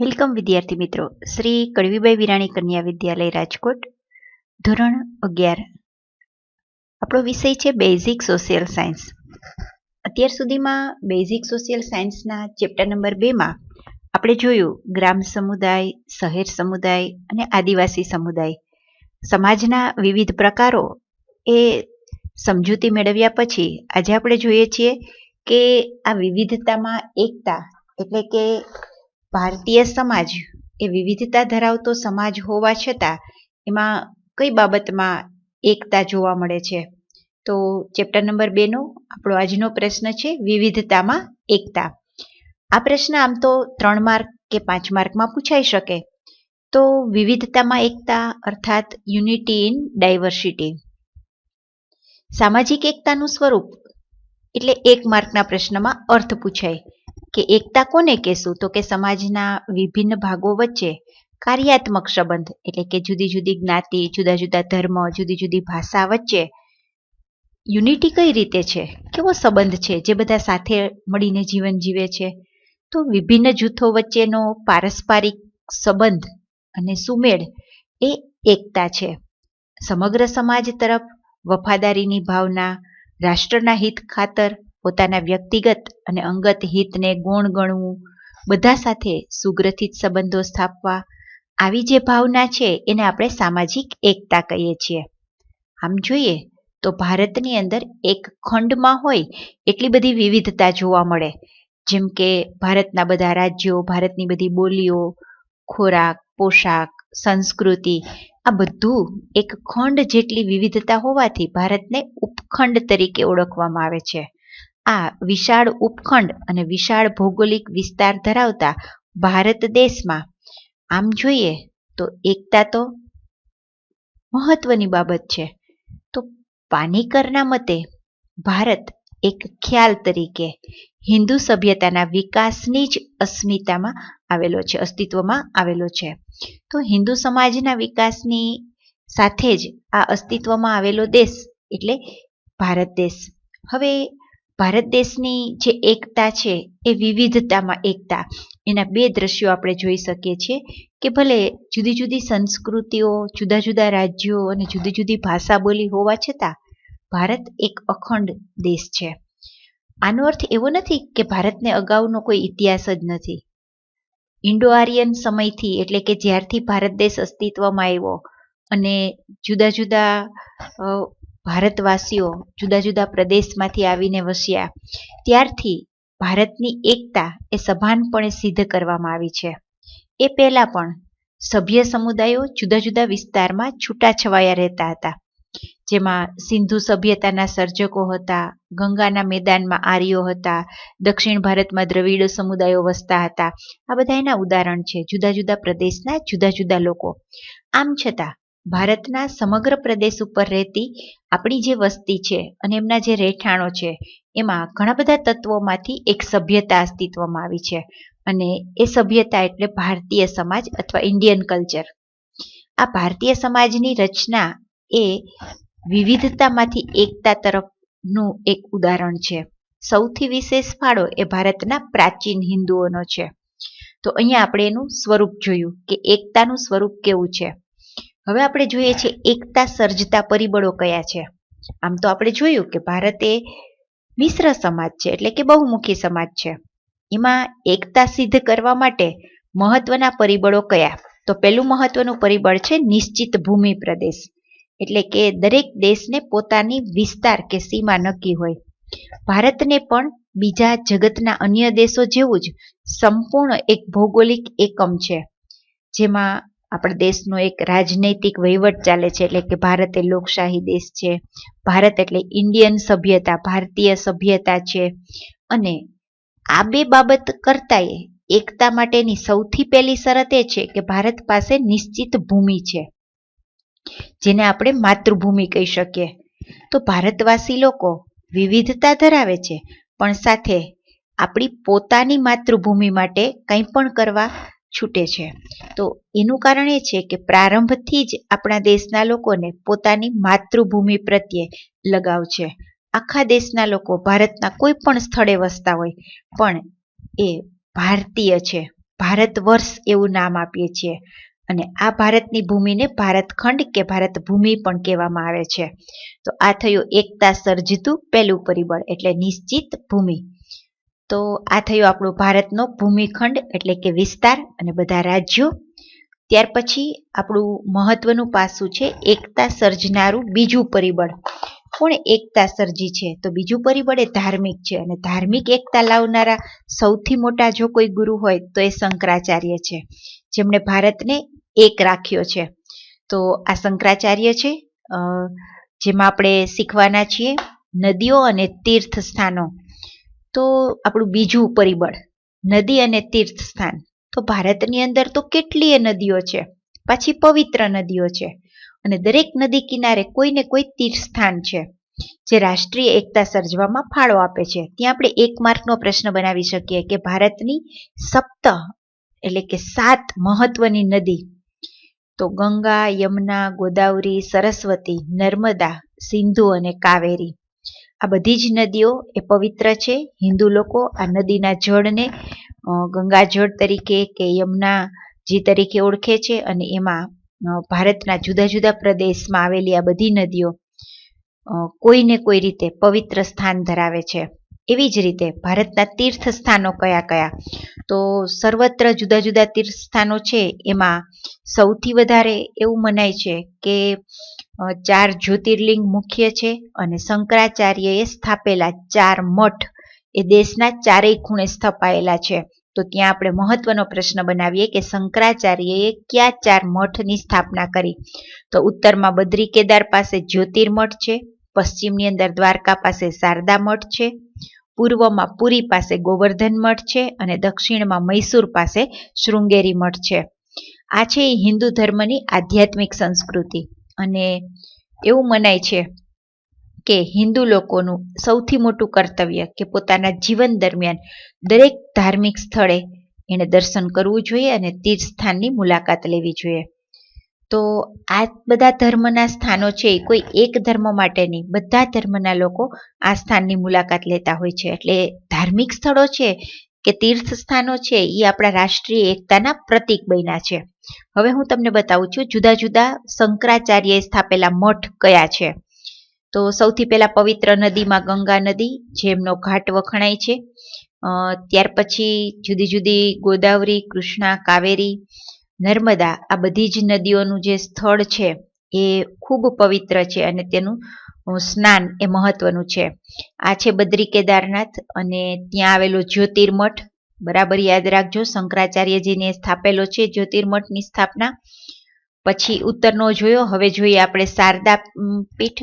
Welcome વિદ્યાર્થી મિત્રો. શ્રી કડવીબાઈ વિરાણી કન્યા વિદ્યાલય, રાજકોટ, ધોરણ અગિયાર. આપણો વિષય છે બેઝિક સોશિયલ સાયન્સ અત્યાર સુધીમાં બેઝિક સોશિયલ સાયન્સના ચેપ્ટર નંબર બેમાં આપણે જોયું ગ્રામ સમુદાય, શહેર સમુદાય અને આદિવાસી સમુદાય. સમાજના વિવિધ પ્રકારો એ સમજૂતી મેળવ્યા પછી આજે આપણે જોઈએ છીએ કે આ વિવિધતામાં એકતા એટલે કે ભારતીય સમાજ એ વિવિધતા ધરાવતો સમાજ હોવા છતાં એમાં કઈ બાબતમાં એકતા જોવા મળે છે? તો ચેપ્ટર નંબર બેનો આપણો આજનો પ્રશ્ન છે, વિવિધતામાં એકતા. આ પ્રશ્ન આમ તો ત્રણ માર્ક કે પાંચ માર્કમાં પૂછાઈ શકે. તો વિવિધતામાં એકતા અર્થાત યુનિટી ઇન ડાયવર્સિટી સામાજિક એકતાનું સ્વરૂપ એટલે એક માર્કના પ્રશ્નમાં અર્થ પૂછાય. કે એકતા કોને કહેશું? તો કે સમાજના વિભિન્ન ભાગો વચ્ચે કાર્યાત્મક સંબંધ, એટલે કે જુદી જુદી જ્ઞાતિ, જુદા જુદા ધર્મ, જુદી જુદી ભાષા વચ્ચે યુનિટી કઈ રીતે છે? કેવો સંબંધ છે? જે બધા સાથે મળીને જીવન જીવે છે? તો વિભિન્ન જૂથો વચ્ચેનો પારસ્પરિક સંબંધ અને સુમેળ એ એકતા છે. સમગ્ર સમાજ તરફ વફાદારીની ભાવના, રાષ્ટ્રના હિત ખાતર પોતાના વ્યક્તિગત અને અંગત હિતને ગુણ ગણવું, બધા સાથે સુગ્રથિત સંબંધો સ્થાપવા, આવી જે ભાવના છે એને આપણે સામાજિક એકતા કહીએ છીએ. આમ જોઈએ તો ભારતની અંદર એક ખંડમાં હોય એટલી બધી વિવિધતા જોવા મળે. જેમ કે ભારતના બધા રાજ્યો, ભારતની બધી બોલીઓ, ખોરાક, પોશાક, સંસ્કૃતિ, આ બધું એક ખંડ જેટલી વિવિધતા હોવાથી ભારતને ઉપખંડ તરીકે ઓળખવામાં આવે છે. આ વિશાળ ઉપખંડ અને વિશાળ ભૌગોલિક વિસ્તાર ધરાવતા ભારત દેશમાં, આમ જોઈએ તો એકતા તો મહત્વની બાબત છે. તો પાનીકરના મતે, ભારત એક ખ્યાલ તરીકે હિન્દુ સભ્યતાના વિકાસની જ અસ્મિતામાં આવેલો છે, અસ્તિત્વમાં આવેલો છે. તો હિન્દુ સમાજના વિકાસની સાથે જ આ અસ્તિત્વમાં આવેલો દેશ એટલે ભારત દેશ. હવે ભારત દેશની જે એકતા છે એ વિવિધતામાં એકતા. એના બે દ્રશ્યો આપણે જોઈ શકીએ છીએ કે ભલે જુદી જુદી સંસ્કૃતિઓ, જુદા જુદા રાજ્યો અને જુદી જુદી ભાષા બોલી હોવા છતાં ભારત એક અખંડ દેશ છે. આનો અર્થ એવો નથી કે ભારતને અગાઉનો કોઈ ઇતિહાસ જ નથી. ઇન્ડો આર્યન સમયથી એટલે કે જ્યારથી ભારત દેશ અસ્તિત્વમાં આવ્યો અને જુદા જુદા ભારતવાસીઓ જુદા જુદા પ્રદેશમાંથી આવીને વસ્યા. ત્યારથી ભારતની એકતા એ સભાનપણે સિદ્ધ કરવામાં આવી છે. એ પહેલાં પણ સભ્ય સમુદાયો જુદા જુદા વિસ્તારમાં છૂટાછવાયા રહેતા હતા. જેમાં સિંધુ સભ્યતાના સર્જકો હતા, ગંગાના મેદાનમાં આર્યો હતા, દક્ષિણ ભારતમાં દ્રવિડ સમુદાયો વસતા હતા. આ બધા એના ઉદાહરણ છે જુદા જુદા પ્રદેશના જુદા જુદા લોકો. આમ છતાં ભારતના સમગ્ર પ્રદેશ ઉપર રહેતી આપણી જે વસ્તી છે અને એમના જે રહેઠાણો છે, એમાં ઘણા બધા તત્વોમાંથી એક સભ્યતા અસ્તિત્વમાં આવી છે. અને એ સભ્યતા એટલે ભારતીય સમાજ અથવા ઇન્ડિયન કલ્ચર આ ભારતીય સમાજની રચના એ વિવિધતામાંથી એકતા તરફનું એક ઉદાહરણ છે. સૌથી વિશેષ ફાળો એ ભારતના પ્રાચીન હિન્દુઓનો છે. તો અહીંયા આપણે એનું સ્વરૂપ જોયું કે એકતાનું સ્વરૂપ કેવું છે. હવે આપણે જોઈએ છીએ એકતા સર્જતા પરિબળો કયા છે. આમ તો આપણે જોયું કે ભારત એ મિશ્ર સમાજ છે, એટલે કે બહુમુખી સમાજ છે. એમાં એકતા સિદ્ધ કરવા માટે મહત્વના પરિબળો કયા? તો પહેલું મહત્વનું પરિબળ છે નિશ્ચિત ભૂમિ પ્રદેશ, એટલે કે દરેક દેશને પોતાની વિસ્તાર કે સીમા નક્કી હોય. ભારતને પણ બીજા જગતના અન્ય દેશો જેવું જ સંપૂર્ણ એક ભૌગોલિક એકમ છે, જેમાં આપણા દેશનો એક રાજનૈતિક વહીવટ ચાલે છે, એટલે કે ભારત એ લોકશાહી દેશ છે. ભારત એટલે ઇન્ડિયન સભ્યતા, ભારતીય સભ્યતા છે. અને આ બે બાબત કરતાંય એકતા માટેની સૌથી પહેલી શરત એ છે કે ભારત પાસે નિશ્ચિત ભૂમિ છે, જેને આપણે માતૃભૂમિ કહી શકીએ. તો ભારતવાસી લોકો વિવિધતા ધરાવે છે, પણ સાથે આપણી પોતાની માતૃભૂમિ માટે કંઈ પણ કરવા છૂટે છે. તો એનું કારણ એ છે કે પ્રારંભથી જ આપણા દેશના લોકોને પોતાની માતૃભૂમિ પ્રત્યે લગાવ છે. આખા દેશના લોકો, ભારતના કોઈ પણ સ્થળે વસતા હોય, પણ એ ભારતીય છે. ભારત વર્ષ એવું નામ આપીએ છીએ. અને આ ભારતની ભૂમિને ભારતખંડ કે ભારત ભૂમિ પણ કહેવામાં આવે છે. તો આ થયું એકતા સર્જતું પહેલું પરિબળ, એટલે નિશ્ચિત ભૂમિ. તો આ થયું આપણું ભારતનો ભૂમિખંડ એટલે કે વિસ્તાર અને બધા રાજ્યો. ત્યાર પછી આપણું મહત્વનું પાસું છે એકતા સર્જનારું બીજું પરિબળ. કોણે એકતા સર્જી છે? તો બીજું પરિબળ એ ધાર્મિક છે અને ધાર્મિક એકતા લાવનારા સૌથી મોટા જો કોઈ ગુરુ હોય તો એ શંકરાચાર્ય છે. જેમણે ભારતને એક રાખ્યો છે. તો આ શંકરાચાર્ય છે જેમાં આપણે શીખવાના છીએ નદીઓ અને તીર્થ સ્થાનો તો આપણું બીજું પરિબળ, નદી અને તીર્થ સ્થાન તો ભારતની અંદર તો કેટલીય નદીઓ છે? પાછી પવિત્ર નદીઓ છે. અને દરેક નદી કિનારે કોઈ ને કોઈ તીર્થ સ્થાન છે, જે રાષ્ટ્રીય એકતા સર્જવામાં ફાળો આપે છે. ત્યાં આપણે એક માર્કનો પ્રશ્ન બનાવી શકીએ કે ભારતની સપ્ત, એટલે કે સાત મહત્વની નદી, તો ગંગા, યમુના, ગોદાવરી, સરસ્વતી, નર્મદા, સિંધુ અને કાવેરી. આ બધી જ નદીઓ એ પવિત્ર છે. હિન્દુ લોકો આ નદીના જળને ગંગાજળ તરીકે કે યમુનાજી તરીકે ઓળખે છે અને એમાં ભારતના જુદા જુદા પ્રદેશમાં આવેલી આ બધી નદીઓ કોઈને કોઈ રીતે પવિત્ર સ્થાન ધરાવે છે. એવી જ રીતે ભારતના તીર્થ સ્થાનો કયા કયા? તો સર્વત્ર જુદા જુદા તીર્થ સ્થાનો છે. એમાં સૌથી વધારે એવું મનાય છે કે ચાર જ્યોતિર્લિંગ મુખ્ય છે અને શંકરાચાર્યએ સ્થાપેલા ચાર મઠ એ દેશના ચારેય ખૂણે સ્થપાયેલા છે. તો ત્યાં આપણે મહત્વનો પ્રશ્ન બનાવીએ કે શંકરાચાર્યએ કયા ચાર મઠની સ્થાપના કરી? તો ઉત્તરમાં બદ્રી કેદાર પાસે જ્યોતિર્મઠ છે, પશ્ચિમની અંદર દ્વારકા પાસે શારદા મઠ છે, પૂર્વમાં પુરી પાસે ગોવર્ધન મઠ છે અને દક્ષિણમાં મૈસૂર પાસે શૃંગેરી મઠ છે. આ છે હિન્દુ ધર્મની આધ્યાત્મિક સંસ્કૃતિ. અને એવું મનાય છે કે હિન્દુ લોકોનું સૌથી મોટું કર્તવ્ય કે પોતાના જીવન દરમિયાન દરેક ધાર્મિક સ્થળે એને દર્શન કરવું જોઈએ અને તીર્થસ્થાનની મુલાકાત લેવી જોઈએ. તો આ બધા ધર્મના સ્થાનો છે એ કોઈ એક ધર્મ માટે નહીં, બધા ધર્મના લોકો આ સ્થાનની મુલાકાત લેતા હોય છે. એટલે ધાર્મિક સ્થળો છે કે તીર્થ સ્થાનો છે એ આપણા રાષ્ટ્રીય એકતાના પ્રતીક બન્યા છે. હવે હું તમને બતાવું છું, જુદા જુદા શંકરાચાર્યએ સ્થાપેલા મઠ કયા છે. તો સૌથી પહેલા પવિત્ર નદીમાં ગંગા નદી, જેમનો ઘાટ વખણાય છે. ત્યાર પછી જુદી જુદી ગોદાવરી, કૃષ્ણા, કાવેરી, નર્મદા, આ બધી જ નદીઓનું જે સ્થળ છે, એ ખૂબ પવિત્ર છે અને તેનું સ્નાન એ મહત્વનું છે. આ છે બદ્રી કેદારનાથ અને ત્યાં આવેલો જ્યોતિર્મઠ. બરાબર યાદ રાખજો, શંકરાચાર્યજીને સ્થાપેલો છે જ્યોતિર્મઠની સ્થાપના. પછી ઉત્તરનો જોયો, હવે જોઈએ આપણે શારદા પીઠ.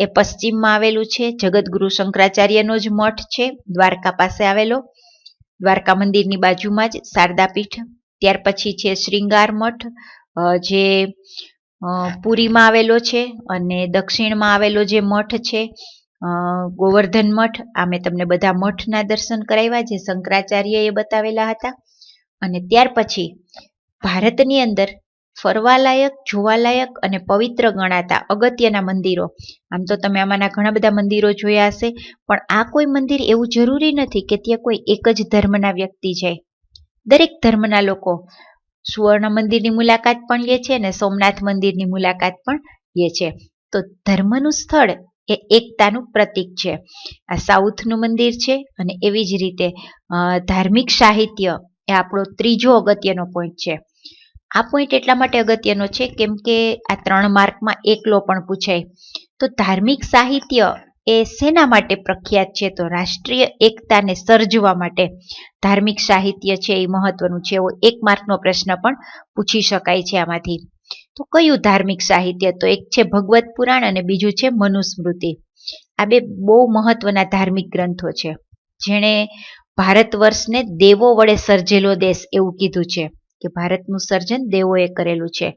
એ પશ્ચિમમાં આવેલું છે. જગતગુરુ શંકરાચાર્યનો જ મઠ છે, દ્વારકા પાસે આવેલો. દ્વારકા મંદિરની બાજુમાં જ શારદા પીઠ. ત્યાર પછી છે શ્રીંગાર મઠ. જે પુરીમાં આવેલો છે અને દક્ષિણમાં આવેલો જે મઠ છે ગોવર્ધન મઠ, આ મેં તમને બધા મઠના દર્શન કરાવ્યા જે શંકરાચાર્યએ બતાવેલા હતા. અને ત્યાર પછી ભારતની અંદર ફરવાલાયક, જોવાલાયક અને પવિત્ર ગણાતા અગત્યના મંદિરો, આમ તો તમે આમાંના ઘણા બધા મંદિરો જોયા હશે, પણ આ કોઈ મંદિર એવું જરૂરી નથી કે ત્યાં કોઈ એક જ ધર્મના વ્યક્તિ જાય. દરેક ધર્મના લોકો સુવર્ણ મંદિરની મુલાકાત પણ લે છે અને સોમનાથ મંદિરની મુલાકાત પણ લે છે. તો ધર્મનું સ્થળ એ એકતાનું પ્રતીક છે. આ સાઉથનું મંદિર છે અને એવી જ રીતે ધાર્મિક સાહિત્ય એ આપણો ત્રીજો અગત્યનો પોઈન્ટ છે. આ પોઈન્ટ એટલા માટે અગત્યનો છે કેમ કે આ ત્રણ માર્કમાં એકલો પણ પૂછાય. તો ધાર્મિક સાહિત્ય એ શેના માટે પ્રખ્યાત છે. તો રાષ્ટ્રીય એકતાને સર્જવા માટે ધાર્મિક સાહિત્ય છે એ મહત્વનું છે. એવો એક માર્કનો પ્રશ્ન પણ પૂછી શકાય છે આમાંથી. તો કયું ધાર્મિક સાહિત્ય? તો એક છે ભગવત પુરાણ અને બીજું છે મનુસ્મૃતિ. આ બે બહુ મહત્વના ધાર્મિક ગ્રંથો છે. જેણે ભારત વર્ષને દેવો વડે સર્જેલો દેશ એવું કીધું છે કે ભારતનું સર્જન દેવોએ કરેલું છે.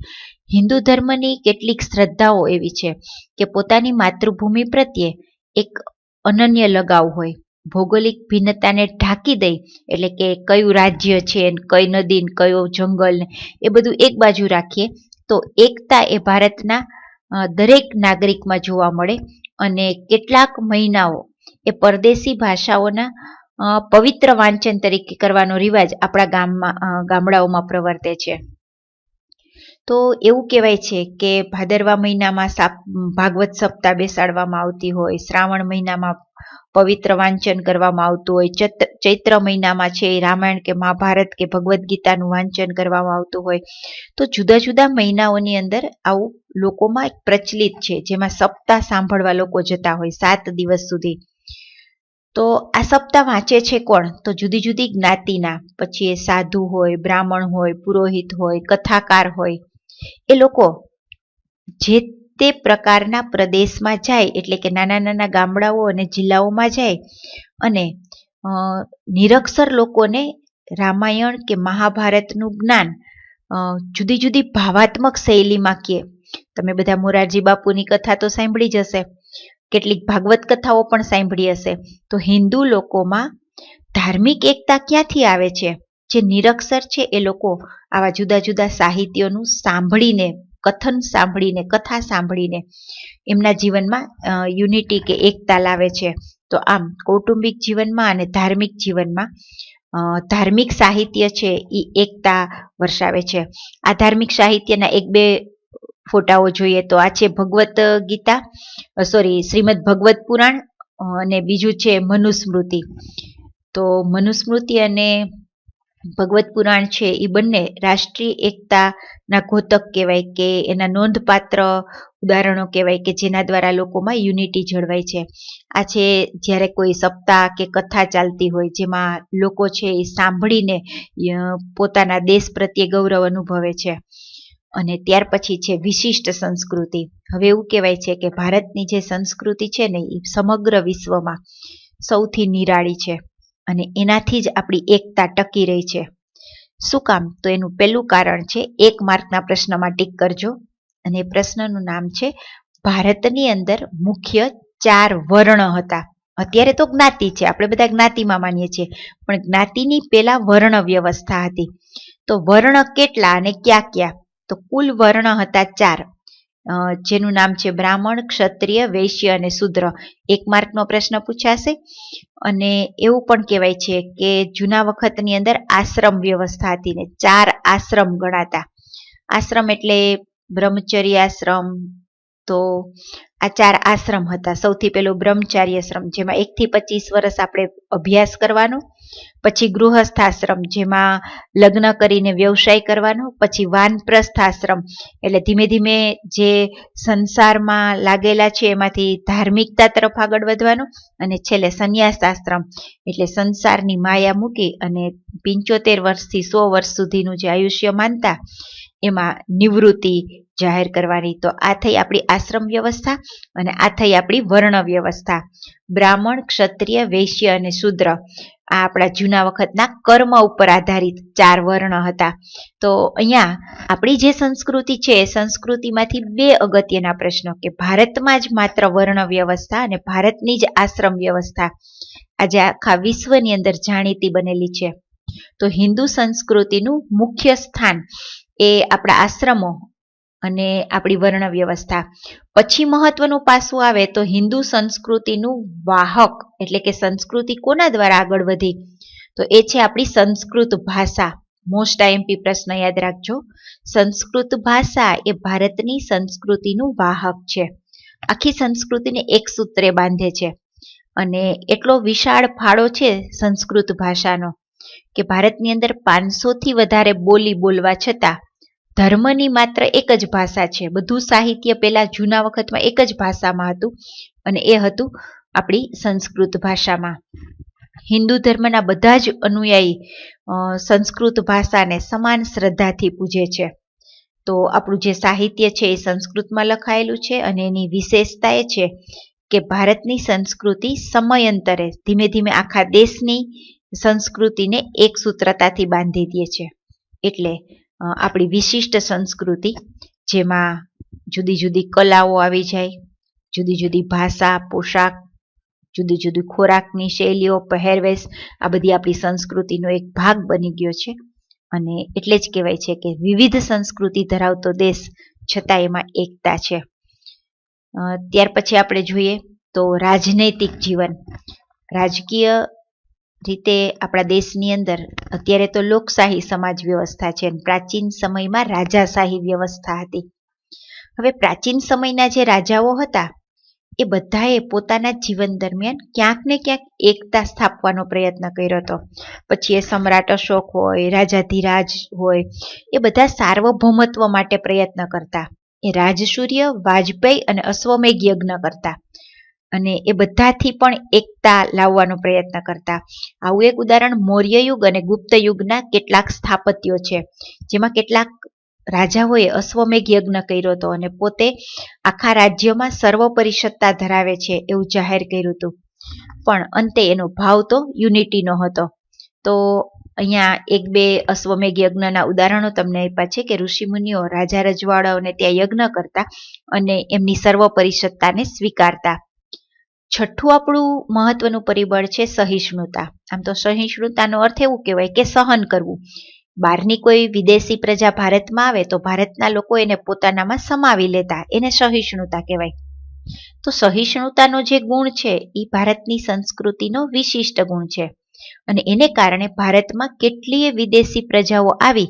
હિન્દુ ધર્મની કેટલીક શ્રદ્ધાઓ એવી છે કે પોતાની માતૃભૂમિ પ્રત્યે એક અનન્ય લગાવ હોય. ભૌગોલિક ભિન્નતાને ઢાંકી દઈ એટલે કે કયું રાજ્ય છે કઈ નદી કયો જંગલ એ બધું એક બાજુ રાખીએ તો એકતા એ ભારતના દરેક નાગરિકમાં જોવા મળે અને કેટલાક મહિનાઓ એ પરદેશી ભાષાઓના પવિત્ર વાંચન તરીકે કરવાનો રિવાજ આપણા ગામમાં ગામડાઓમાં પ્રવર્તે છે. તો એવું કહેવાય છે કે ભાદરવા મહિનામાં સાપ, ભાગવત સપ્તાહ બેસાડવામાં આવતી હોય, શ્રાવણ મહિનામાં પવિત્ર વાંચન કરવામાં આવતું હોય ચૈત્ર મહિનામાં છે રામાયણ કે મહાભારત કે ભગવદ્ ગીતાનું વાંચન કરવામાં આવતું હોય. તો જુદા જુદા મહિનાઓની અંદર આવું લોકોમાં એક પ્રચલિત છે, જેમાં સપ્તાહ સાંભળવા લોકો જતા હોય સાત દિવસ સુધી. તો આ સપ્તાહ વાંચે છે કોણ? તો જુદી જુદી જ્ઞાતિના. પછી એ સાધુ હોય, બ્રાહ્મણ હોય, પુરોહિત હોય, કથાકાર હોય એ લોકો જે તે પ્રકારના પ્રદેશમાં જાય, એટલે કે નાના નાના ગામડાઓ અને જિલ્લાઓમાં જાય અને નિરક્ષર લોકોને રામાયણ કે મહાભારતનું જ્ઞાન જુદી જુદી ભાવાત્મક શૈલીમાં કહે તમે બધા મોરારજી બાપુની કથા તો સાંભળી જ હશે, કેટલીક ભાગવત કથાઓ પણ સાંભળી હશે, તો હિન્દુ લોકોમાં ધાર્મિક એકતા ક્યાંથી આવે છે? જે નિરક્ષર છે એ લોકો આવા જુદા જુદા સાહિત્યોનું સાંભળીને, કથન સાંભળીને, કથા સાંભળીને એમના જીવનમાં યુનિટી કે એકતા લાવે છે. તો આમ કૌટુંબિક જીવનમાં અને ધાર્મિક જીવનમાં ધાર્મિક સાહિત્ય છે એ એકતા વર્ષાવે છે. આ ધાર્મિક સાહિત્યના એક બે ફોટાઓ જોઈએ તો આ છે ભગવત ગીતા સોરી શ્રીમદ ભગવત પુરાણ અને બીજું છે મનુસ્મૃતિ. તો મનુસ્મૃતિ અને ભગવત પુરાણ છે એ બંને રાષ્ટ્રીય એકતાના ઘોતક કહેવાય કે એના નોંધપાત્ર ઉદાહરણો કહેવાય કે જેના દ્વારા લોકોમાં યુનિટી જળવાય છે. આ છે જ્યારે કોઈ સપ્તાહ કે કથા ચાલતી હોય જેમાં લોકો છે એ સાંભળીને પોતાના દેશ પ્રત્યે ગૌરવ અનુભવે છે. અને ત્યાર પછી છે વિશિષ્ટ સંસ્કૃતિ. હવે એવું કહેવાય છે કે ભારતની જે સંસ્કૃતિ છે ને એ સમગ્ર વિશ્વમાં સૌથી નિરાળી છે. અને એનાથી જ આપણી એકતા ટકી રહી છે. શું કામ? તો એનું પહેલું કારણ છે, એક માર્કના પ્રશ્નમાં ટીક કરજો. અને પ્રશ્નનું નામ છે, ભારતની અંદર મુખ્ય ચાર વર્ણ હતા. અત્યારે તો જ્ઞાતિ છે, આપણે બધા જ્ઞાતિમાં માનીએ છીએ. પણ જ્ઞાતિની પેલા વર્ણ વ્યવસ્થા હતી. તો વર્ણ કેટલા અને ક્યાં ક્યાં? તો કુલ વર્ણ હતા ચાર. જેનું નામ છે બ્રાહ્મણ, ક્ષત્રિય, વૈશ્ય અને શુદ્ર. એક માર્કનો પ્રશ્ન પૂછાશે. અને એવું પણ કહેવાય છે કે જૂના વખતની અંદર આશ્રમ વ્યવસ્થા હતી ને ચાર આશ્રમ ગણાતા. આશ્રમ એટલે બ્રહ્મચર્ય આશ્રમ તો આ ચાર આશ્રમ હતા. સૌથી પહેલો બ્રહ્મચારી આશ્રમ, જેમાં એકથી પચીસ વર્ષ આપણે અભ્યાસ કરવાનો, પછી ગૃહસ્થ આશ્રમ જેમાં લગ્ન કરીને વ્યવસાય કરવાનો, પછી વાનપ્રસ્થ આશ્રમ એટલે ધીમે ધીમે જે સંસારમાં લાગેલા છે, એમાંથી ધાર્મિકતા તરફ આગળ વધવાનું અને છેલ્લે સંન્યાસ આશ્રમ એટલે સંસારની માયા મૂકી અને પિંચોતેર વર્ષથી સો વર્ષ સુધીનું જે આયુષ્ય માનતા, એમાં નિવૃત્તિ જાહેર કરવાની. તો આ થઈ આપણી આશ્રમ વ્યવસ્થા અને આ થઈ આપણી વર્ણ વ્યવસ્થા. બ્રાહ્મણ, ક્ષત્રિય, વૈશ્ય અને શુદ્ર. આ આપણા જૂના વખતના કર્મ ઉપર આધારિત ચાર વર્ણ હતા. તો અહીંયા આપણી જે સંસ્કૃતિ છે, એ સંસ્કૃતિમાંથી બે અગત્યના પ્રશ્નો કે ભારતમાં જ માત્ર વર્ણ વ્યવસ્થા અને ભારતની જ આશ્રમ વ્યવસ્થા. આજે આખા વિશ્વની અંદર જાણીતી બનેલી છે. તો હિન્દુ સંસ્કૃતિનું મુખ્ય સ્થાન એ આપણા આશ્રમો અને આપણી વર્ણ વ્યવસ્થા પછી મહત્વનું પાસું આવે તો હિન્દુ સંસ્કૃતિનું વાહક, એટલે કે સંસ્કૃતિ કોના દ્વારા આગળ વધી? તો એ છે આપણી સંસ્કૃત ભાષા. મોસ્ટ આઈએમપી પ્રશ્ન યાદ રાખજો. સંસ્કૃત ભાષા એ ભારતની સંસ્કૃતિનું વાહક છે. આખી સંસ્કૃતિને એક સૂત્રે બાંધે છે. અને એટલો વિશાળ ફાળો છે સંસ્કૃત ભાષાનો કે ભારતની અંદર પાંચસોથી વધારે બોલી બોલવા છતાં ધર્મની માત્ર એક જ ભાષા છે. બધું સાહિત્ય પહેલા જૂના વખતમાં એક જ ભાષામાં હતું અને એ હતું આપણી સંસ્કૃત ભાષામાં. હિન્દુ ધર્મના બધા જ અનુયાયી સંસ્કૃત ભાષાને સમાન શ્રદ્ધાથી પૂજે છે. તો આપણું જે સાહિત્ય છે એ સંસ્કૃતમાં લખાયેલું છે અને એની વિશેષતા એ છે કે ભારતની સંસ્કૃતિ સમયાંતરે ધીમે ધીમે આખા દેશની સંસ્કૃતિને એક સૂત્રતાથી બાંધી દે છે. એટલે આપણી વિશિષ્ટ સંસ્કૃતિ, જેમાં જુદી જુદી કલાઓ આવી જાય, જુદી જુદી ભાષા, પોશાક, જુદી જુદી ખોરાકની શૈલીઓ, પહેરવેશ, આ બધી આપણી સંસ્કૃતિનો એક ભાગ બની ગયો છે. અને એટલે જ કહેવાય છે કે વિવિધ સંસ્કૃતિ ધરાવતો દેશ છતાં એમાં એકતા છે. ત્યાર પછી આપણે જોઈએ તો રાજનૈતિક જીવન. રાજકીય રીતે આપણા દેશની અંદર અત્યારે તો લોકશાહી સમાજ વ્યવસ્થા છે પ્રાચીન સમયમાં રાજાશાહી વ્યવસ્થા હતી. હવે પ્રાચીન સમયના જે રાજાઓ હતા, એ બધાએ પોતાના જીવન દરમિયાન ક્યાંક ને ક્યાંક એકતા સ્થાપવાનો પ્રયત્ન કર્યો હતો. પછી એ સમ્રાટ અશોક હોય રાજાધિરાજ હોય, એ બધા સાર્વભૌમત્વ માટે પ્રયત્ન કરતા. એ રાજસૂર્ય, વાજપેયી અને અશ્વમેઘ યજ્ઞ કરતા. અને એ બધાથી પણ એકતા લાવવાનો પ્રયત્ન કરતા. આવું એક ઉદાહરણ મૌર્ય યુગ અને ગુપ્ત યુગના કેટલાક સ્થાપત્યો છે, જેમાં કેટલાક રાજાઓએ અશ્વમેઘ યજ્ઞ કર્યો હતો અને પોતે આખા રાજ્યમાં સર્વોપરી સત્તા ધરાવે છે એવું જાહેર કર્યું હતું. પણ અંતે એનો ભાવ તો યુનિટીનો હતો. તો અહીંયા એક બે અશ્વમેઘ યજ્ઞના ઉદાહરણો તમને આપ્યા છે કે ઋષિમુનિઓ રાજા રજવાડાઓને ત્યાં યજ્ઞ કરતા અને એમની સર્વોપરી સત્તાને સ્વીકારતા. છઠ્ઠું આપણું મહત્વનું પરિબળ છે સહિષ્ણુતા. આમ તો સહિષ્ણુતાનો અર્થ એવું કહેવાય કે સહન કરવું. બહારની કોઈ વિદેશી પ્રજા ભારતમાં આવે તો ભારતના લોકો એને પોતાનામાં સમાવી લેતા, એને સહિષ્ણુતા કહેવાય. તો સહિષ્ણુતાનો જે ગુણ છે એ ભારતની સંસ્કૃતિનો વિશિષ્ટ ગુણ છે. અને એને કારણે ભારતમાં કેટલીય વિદેશી પ્રજાઓ આવી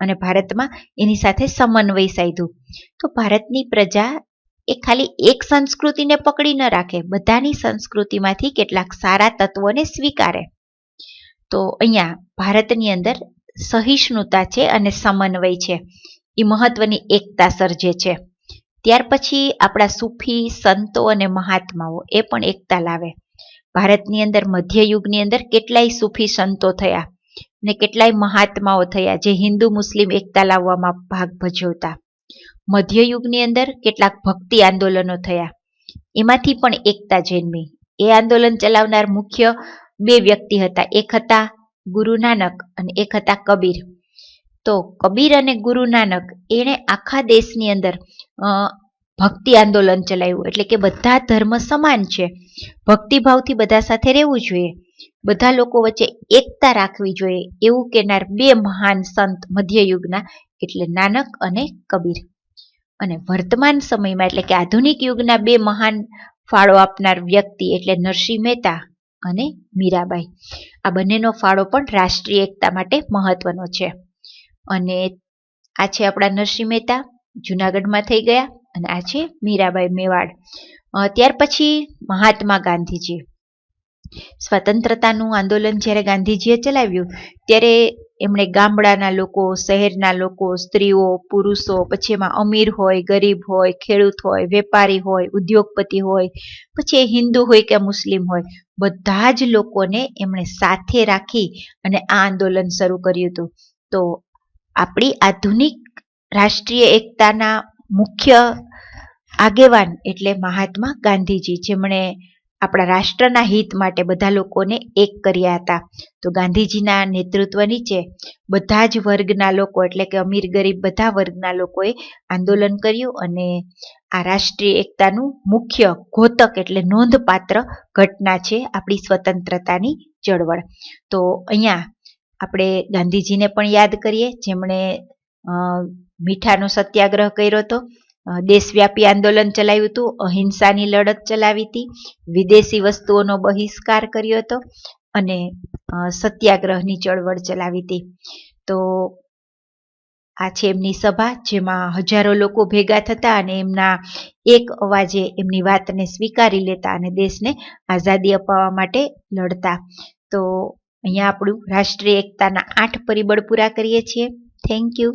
અને ભારતમાં એની સાથે સમન્વય સાધ્યું. તો ભારતની પ્રજા એ ખાલી એક સંસ્કૃતિને પકડી ન રાખે, બધાની સંસ્કૃતિમાંથી કેટલાક સારા તત્વોને સ્વીકારે. તો અહીંયા ભારતની અંદર સહિષ્ણુતા છે અને સમન્વય છે. એ મહત્વની એકતા સર્જે છે. ત્યાર પછી આપણા સૂફી, સંતો અને મહાત્માઓ એ પણ એકતા લાવે. ભારતની અંદર મધ્યયુગની અંદર કેટલાય સૂફી સંતો થયા ને કેટલાય મહાત્માઓ થયા જે હિન્દુ મુસ્લિમ એકતા લાવવામાં ભાગ ભજવતા. મધ્યયુગની અંદર કેટલાક ભક્તિ આંદોલનો થયા. એમાંથી પણ એકતા જન્મી. એ આંદોલન ચલાવનાર મુખ્ય બે વ્યક્તિ હતા. એક હતા ગુરુ નાનક અને એક હતા કબીર. તો કબીર અને ગુરુ નાનક, એણે આખા દેશની અંદર ભક્તિ આંદોલન ચલાવ્યું. એટલે કે બધા ધર્મ સમાન છે. ભક્તિભાવથી બધા સાથે રહેવું જોઈએ. બધા લોકો વચ્ચે એકતા રાખવી જોઈએ. એવું કહેનાર બે મહાન સંત મધ્યયુગના, એટલે નાનક અને કબીર. અને વર્તમાન સમયમાં એટલે કે આધુનિક યુગના બે મહાન ફાળો આપનાર વ્યક્તિ એટલે નરસિંહ મહેતા અને મીરાબાઈ. આ બંનેનો ફાળો પણ રાષ્ટ્રીય એકતા માટે મહત્વનો છે. અને આ છે આપણા નરસિંહ મહેતા, જુનાગઢમાં થઈ ગયા અને આ છે મીરાબાઈ મેવાડ. ત્યાર પછી મહાત્મા ગાંધીજી. સ્વતંત્રતાનું આંદોલન જ્યારે ગાંધીજીએ ચલાવ્યું, ત્યારે એમણે ગામડાના લોકો, શહેરના લોકો, સ્ત્રીઓ, પુરુષો, પછી એમાં અમીર હોય, ગરીબ હોય, ખેડૂત હોય, વેપારી હોય, ઉદ્યોગપતિ હોય, પછી એ હિન્દુ હોય કે મુસ્લિમ હોય, બધા જ લોકોને એમણે સાથે રાખી અને આ આંદોલન શરૂ કર્યું હતું. તો આપણી આધુનિક રાષ્ટ્રીય એકતાના મુખ્ય આગેવાન એટલે મહાત્મા ગાંધીજી, જેમણે આપણા રાષ્ટ્રના હિત માટે બધા લોકોને એક કર્યા હતા. તો ગાંધીજીના નેતૃત્વ નીચે બધા જ વર્ગના લોકો, એટલે કે અમીર ગરીબ બધા વર્ગના લોકોએ આંદોલન કર્યું અને આ રાષ્ટ્રીય એકતાનું મુખ્ય ઘોતક એટલે નોંધપાત્ર ઘટના છે આપણી સ્વતંત્રતાની ચળવળ. તો અહીંયા આપણે ગાંધીજીને પણ યાદ કરીએ, જેમણે મીઠાનો સત્યાગ્રહ કર્યો હતો. દેશવ્યાપી આંદોલન ચલાવ્યું હતું, અહિંસાની લડત ચલાવી હતી, વિદેશી વસ્તુઓનો બહિષ્કાર કર્યો હતો અને સત્યાગ્રહની ચળવળ ચલાવી હતી. તો આ છે એમની સભા, જેમાં હજારો લોકો ભેગા થતા અને એમના એક અવાજે એમની વાતને સ્વીકારી લેતા અને દેશને આઝાદી અપાવવા માટે લડતા. તો અહીંયા આપણું રાષ્ટ્રીય એકતાના આઠ પરિબળ પૂરા કરીએ છીએ. Thank you